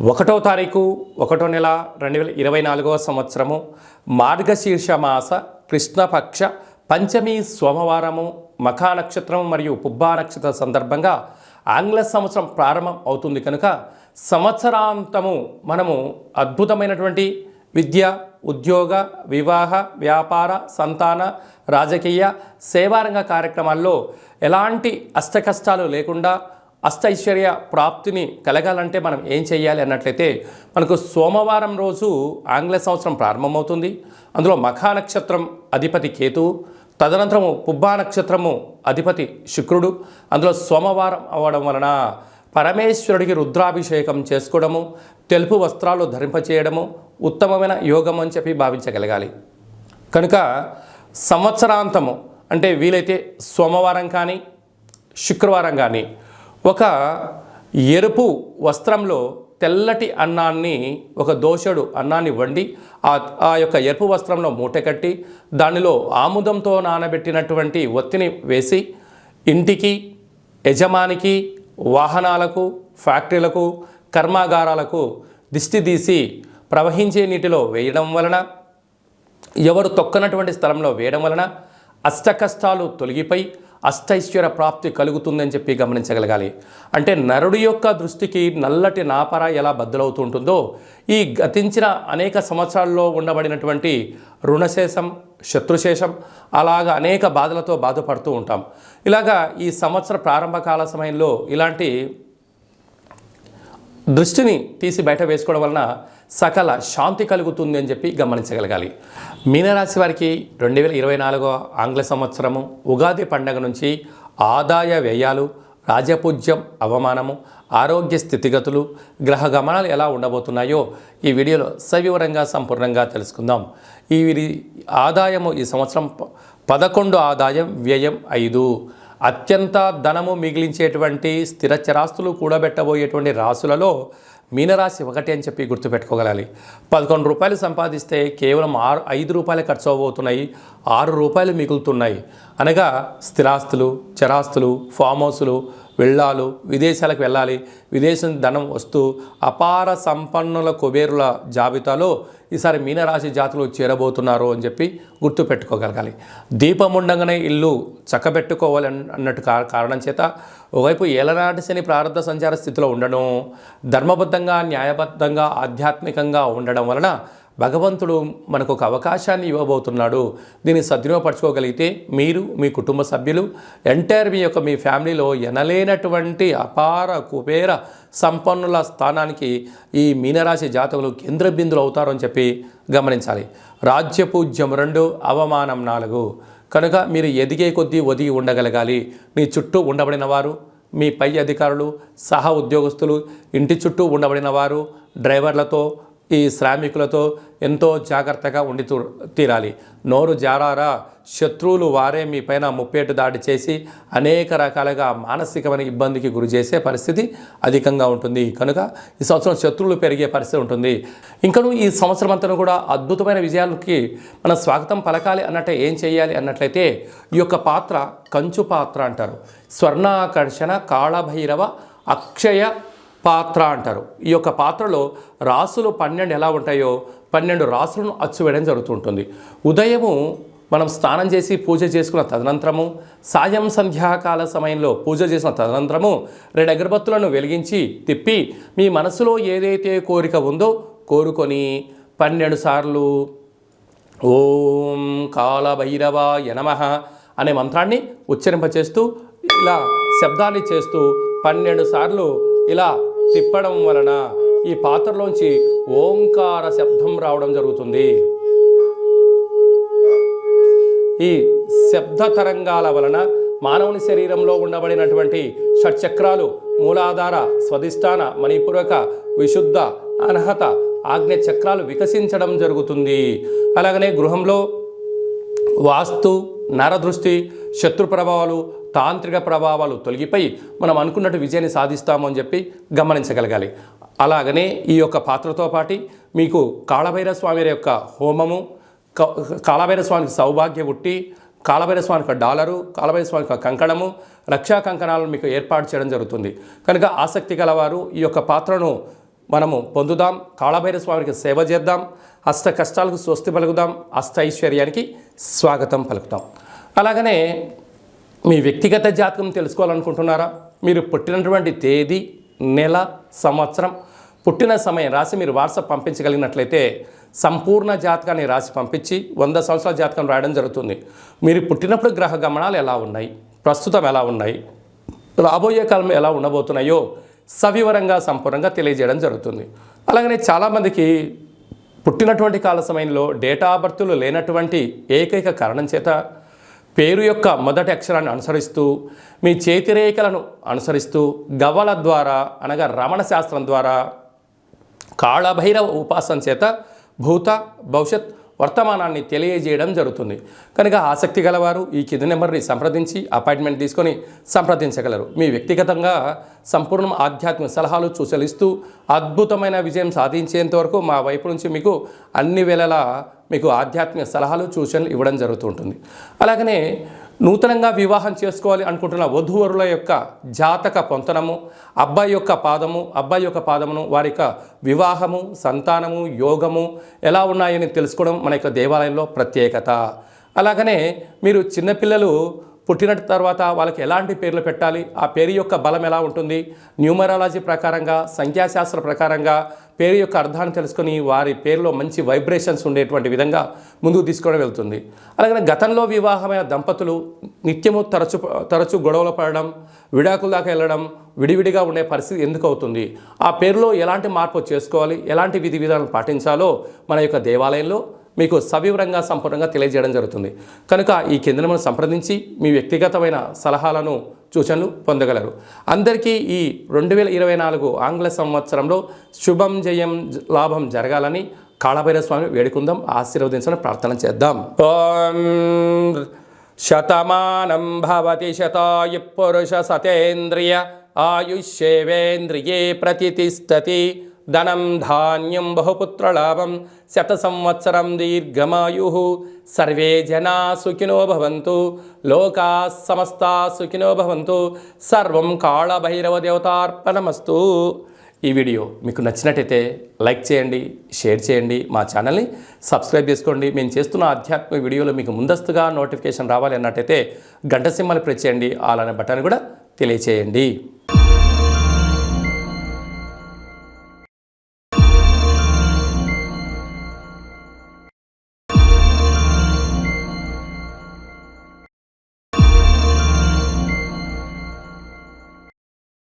ఒకటో తారీఖు ఒకటో నెల రెండు వేల ఇరవై నాలుగవ సంవత్సరము మార్గశీర్ష మాస కృష్ణపక్ష పంచమి సోమవారము మఖా నక్షత్రం మరియు పుబ్బా నక్షత్ర సందర్భంగా ఆంగ్ల సంవత్సరం ప్రారంభం అవుతుంది కనుక సంవత్సరాంతము మనము అద్భుతమైనటువంటి విద్య ఉద్యోగ వివాహ వ్యాపార సంతాన రాజకీయ సేవారంగ కార్యక్రమాల్లో ఎలాంటి అష్టకష్టాలు లేకుండా అష్టైశ్వర్య ప్రాప్తిని కలగాలంటే మనం ఏం చేయాలి అన్నట్లయితే మనకు సోమవారం రోజు ఆంగ్ల సంవత్సరం ప్రారంభమవుతుంది. అందులో మఖా నక్షత్రం అధిపతి కేతువు తదనంతరము పుబ్బా నక్షత్రము అధిపతి శుక్రుడు. అందులో సోమవారం అవ్వడం వలన పరమేశ్వరుడికి రుద్రాభిషేకం చేసుకోవడము తెలుపు వస్త్రాలు ధరింపచేయడము ఉత్తమమైన యోగం అని చెప్పి భావించగలగాలి. కనుక సంవత్సరాంతము అంటే వీలైతే సోమవారం కానీ శుక్రవారం కానీ ఒక ఎరుపు వస్త్రంలో తెల్లటి అన్నాన్ని ఒక దోషుడు అన్నాన్ని వండి ఆ ఆ యొక్క ఎరుపు వస్త్రంలో మూట కట్టి దానిలో ఆముదంతో నానబెట్టినటువంటి ఒత్తిని వేసి ఇంటికి యజమానికి వాహనాలకు ఫ్యాక్టరీలకు కర్మాగారాలకు దిష్టి తీసి ప్రవహించే నీటిలో వేయడం వలన ఎవరు తొక్కనటువంటి స్థలంలో వేయడం వలన అష్ట కష్టాలు తొలగిపోయి అష్టైశ్వర్య ప్రాప్తి కలుగుతుందని చెప్పి గమనించగలగాలి. అంటే నరుడి యొక్క దృష్టికి నల్లటి నాపర ఎలా బద్దలవుతూ ఉంటుందో ఈ గతించిన అనేక సంవత్సరాల్లో ఉండబడినటువంటి రుణశేషం శత్రుశేషం అలాగా అనేక బాధలతో బాధపడుతూ ఉంటాం. ఇలాగా ఈ సంవత్సర ప్రారంభ కాల సమయంలో ఇలాంటి దృష్టిని తీసి బయట వేసుకోవడం వలన సకల శాంతి కలుగుతుంది అని చెప్పి గమనించగలగాలి. మీనరాశి వారికి రెండు వేల ఇరవై నాలుగో ఆంగ్ల సంవత్సరము ఉగాది పండగ నుంచి ఆదాయ వ్యయాలు రాజపూజ్యం అవమానము ఆరోగ్య స్థితిగతులు గ్రహ గమనాలు ఎలా ఉండబోతున్నాయో ఈ వీడియోలో సవివరంగా సంపూర్ణంగా తెలుసుకుందాం. ఈ ఆదాయము ఈ సంవత్సరం పదకొండు ఆదాయం వ్యయం ఐదు. అత్యంత ధనము మిగిలించేటువంటి స్థిర చరాస్తులు కూడబెట్టబోయేటువంటి రాసులలో మీనరాశి ఒకటి అని చెప్పి గుర్తుపెట్టుకోగలాలి. పదకొండు రూపాయలు సంపాదిస్తే కేవలం ఆరు ఐదు రూపాయలు ఖర్చు అవబోతున్నాయి ఆరు రూపాయలు మిగులుతున్నాయి. అనగా స్థిరాస్తులు చరాస్తులు ఫామ్ హౌసులు వెళ్ళాలు విదేశాలకు వెళ్ళాలి విదేశం ధనం వస్తూ అపార సంపన్నుల కుబేరుల జాబితాలో ఈసారి మీనరాశి జాతులు చేరబోతున్నారు అని చెప్పి గుర్తుపెట్టుకోగలగాలి. దీపం ఉండగానే ఇల్లు చక్కబెట్టుకోవాలి అన్నట్టు కా- కారణం చేత ఒకవైపు ఏలనాటి శని ప్రారంభ సంచార స్థితిలో ఉండడం ధర్మబద్ధంగా న్యాయబద్ధంగా ఆధ్యాత్మికంగా ఉండడం వలన భగవంతుడు మనకు ఒక అవకాశాన్ని ఇవ్వబోతున్నాడు. దీన్ని సద్వినియోగపరచుకోగలిగితే మీరు మీ కుటుంబ సభ్యులు ఎంటైర్ మీ యొక్క మీ ఫ్యామిలీలో ఎనలేనటువంటి అపార కుబేర సంపన్నుల స్థానానికి ఈ మీనరాశి జాతకులు కేంద్ర బిందులు అవుతారని చెప్పి గమనించాలి. రాజ్యపూజ్యం రెండు అవమానం నాలుగు. కనుక మీరు ఎదిగే కొద్దీ ఒదిగి ఉండగలగాలి. మీ చుట్టూ ఉండబడిన వారు మీ పై అధికారులు సహా ఉద్యోగస్తులు ఇంటి చుట్టూ ఉండబడిన వారు డ్రైవర్లతో ఈ శ్రామికులతో ఎంతో జాగ్రత్తగా ఉండి తీరాలి. నోరు జారారా శత్రువులు వారే మీ పైన ముప్పేటు దాడి చేసి అనేక రకాలుగా మానసికమైన ఇబ్బందికి గురి చేసే పరిస్థితి అధికంగా ఉంటుంది. కనుక ఈ సంవత్సరం శత్రువులు పెరిగే పరిస్థితి ఉంటుంది. ఇంకను ఈ సంవత్సరం అంతా కూడా అద్భుతమైన విజయాలకి మన స్వాగతం పలకాలి అన్నట్టే ఏం చేయాలి అన్నట్లయితే ఈ యొక్క పాత్ర కంచు పాత్ర అంటారు. స్వర్ణాకర్షణ కాళభైరవ అక్షయ పాత్ర అంటారు. ఈ యొక్క పాత్రలో రాసులు పన్నెండు ఎలా ఉంటాయో పన్నెండు రాసులను అచ్చువేయడం జరుగుతుంటుంది. ఉదయము మనం స్నానం చేసి పూజ చేసుకున్న తదనంతరము సాయం సంధ్యాకాల సమయంలో పూజ చేసిన తదనంతరము రెండు అగరబత్తులను వెలిగించి తిప్పి మీ మనసులో ఏదైతే కోరిక ఉందో కోరుకొని పన్నెండు సార్లు ఓం కాలభైరవాయ యనమ అనే మంత్రాన్ని ఉచ్చరింపచేస్తూ ఇలా శబ్దాన్ని చేస్తూ పన్నెండు సార్లు ఇలా తిప్పడం వలన ఈ పాత్రలోంచి ఓంకార శబ్దం రావడం జరుగుతుంది. ఈ శబ్ద తరంగాల వలన మానవుని శరీరంలో ఉండబడినటువంటి షట్చక్రాలు మూలాధార స్వధిష్టాన మణిపూరక విశుద్ధ అనహత ఆజ్ఞ చక్రాలు వికసించడం జరుగుతుంది. అలాగనే గృహంలో వాస్తు నరదృష్టి శత్రు ప్రభావాలు తాంత్రిక ప్రభావాలు తొలగిపోయి మనం అనుకున్నట్టు విజయాన్ని సాధిస్తామని చెప్పి గమనించగలగాలి. అలాగనే ఈ యొక్క పాత్రతో పాటి మీకు కాళభైర స్వామి యొక్క హోమము క- కాళభైర స్వామికి సౌభాగ్య ఉట్టి కాళభైర స్వామికి డాలరు కాళభైర స్వామికి కంకణము రక్షా కంకణాలను మీకు ఏర్పాటు చేయడం జరుగుతుంది. కనుక ఆసక్తి గలవారు ఈ యొక్క పాత్రను మనము పొందుదాం కాళభైర స్వామికి సేవ చేద్దాం అష్ట కష్టాలకు స్వస్తి పలుకుదాం అష్ట ఐశ్వర్యానికి స్వాగతం పలుకుతాం. అలాగనే మీ వ్యక్తిగత జాతకం తెలుసుకోవాలనుకుంటున్నారా? మీరు పుట్టినటువంటి తేదీ నెల సంవత్సరం పుట్టిన సమయం రాసి మీరు వాట్సాప్ పంపించగలిగినట్లయితే సంపూర్ణ జాతకాన్ని రాసి పంపించి వంద సంవత్సరాల జాతకం రాయడం జరుగుతుంది. మీరు పుట్టినప్పుడు గ్రహ గమనాలు ఎలా ఉన్నాయి? ప్రస్తుతం ఎలా ఉన్నాయి? రాబోయే కాలం ఎలా ఉండబోతున్నాయో సవివరంగా సంపూర్ణంగా తెలియజేయడం జరుగుతుంది. అలాగనే చాలామందికి పుట్టినటువంటి కాల సమయంలో డేటా ఆఫ్ బర్త్లు లేనటువంటి ఏకైక కారణం చేత పేరు యొక్క మొదటి అక్షరాన్ని అనుసరిస్తూ మీ చేతిరేఖలను అనుసరిస్తూ గవ్వల ద్వారా అనగా రమణ శాస్త్రం ద్వారా కాళభైరవ ఉపాసన చేత భూత భవిష్యత్ వర్తమానాన్ని తెలియజేయడం జరుగుతుంది. కనుక ఆసక్తి గలవారు ఈ కింది నెంబర్ని సంప్రదించి అపాయింట్మెంట్ తీసుకొని సంప్రదించగలరు. మీ వ్యక్తిగతంగా సంపూర్ణ ఆధ్యాత్మిక సలహాలు సూచలిస్తూ అద్భుతమైన విజయం సాధించేంత వరకు మా వైపు నుంచి మీకు అన్ని వేళలా మీకు ఆధ్యాత్మిక సలహాలు సూచనలు ఇవ్వడం జరుగుతుంటుంది. అలాగనే నూతనంగా వివాహం చేసుకోవాలి అనుకుంటున్న వధూవరుల యొక్క జాతక పొంతనము అబ్బాయి యొక్క పాదము అబ్బాయి యొక్క పాదమును వారి యొక్క వివాహము సంతానము యోగము ఎలా ఉన్నాయని తెలుసుకోవడం మన యొక్క దేవాలయంలో ప్రత్యేకత. అలాగనే మీరు చిన్నపిల్లలు పుట్టిన తర్వాత వాళ్ళకి ఎలాంటి పేర్లు పెట్టాలి? ఆ పేరు యొక్క బలం ఎలా ఉంటుంది? న్యూమరాలజీ ప్రకారంగా సంఖ్యాశాస్త్ర ప్రకారంగా పేరు యొక్క అర్థాన్ని తెలుసుకొని వారి పేరులో మంచి వైబ్రేషన్స్ ఉండేటువంటి విధంగా ముందుకు తీసుకోవడం వెళ్తుంది. అలాగే గతంలో వివాహమైన దంపతులు నిత్యము తరచు తరచు గొడవలు పడడం విడాకుల దాకా వెళ్ళడం విడివిడిగా ఉండే పరిస్థితి ఎందుకు అవుతుంది? ఆ పేరులో ఎలాంటి మార్పు చేసుకోవాలి? ఎలాంటి విధి విధానాలు పాటించాలో మన యొక్క దేవాలయంలో మీకు సవివరంగా సంపూర్ణంగా తెలియజేయడం జరుగుతుంది. కనుక ఈ కేంద్రమును సంప్రదించి మీ వ్యక్తిగతమైన సలహాలను సూచనలు పొందగలరు. అందరికీ ఈ రెండు వేల ఇరవై నాలుగు ఆంగ్ల సంవత్సరంలో శుభం జయం లాభం జరగాలని కాళభైరవ స్వామి వేడుకుందాం ఆశీర్వదించడం ప్రార్థన చేద్దాం. ఓం శతమానం భవతి శతాయు పురుష సతేంద్రియ ఆయుష్యేవేంద్రియే ప్రతిష్టతి ధనం ధాన్యం బహుపుత్రలాభం శత సంవత్సరం దీర్ఘమాయు. సర్వే జనా సుఖినో భవంతు లోకా సమస్తా సుఖినో భవంతు. సర్వం కాళభైరవ దేవతార్పణమస్తు ఈ వీడియో మీకు నచ్చినట్టయితే లైక్ చేయండి షేర్ చేయండి మా ఛానల్ని సబ్స్క్రైబ్ చేసుకోండి. మేము చేస్తున్న ఆధ్యాత్మిక వీడియోలు మీకు ముందస్తుగా నోటిఫికేషన్ రావాలి అన్నట్టయితే గంట సింహాలు ప్రెస్ చేయండి. అలానే బటన్ కూడా తెలియచేయండి.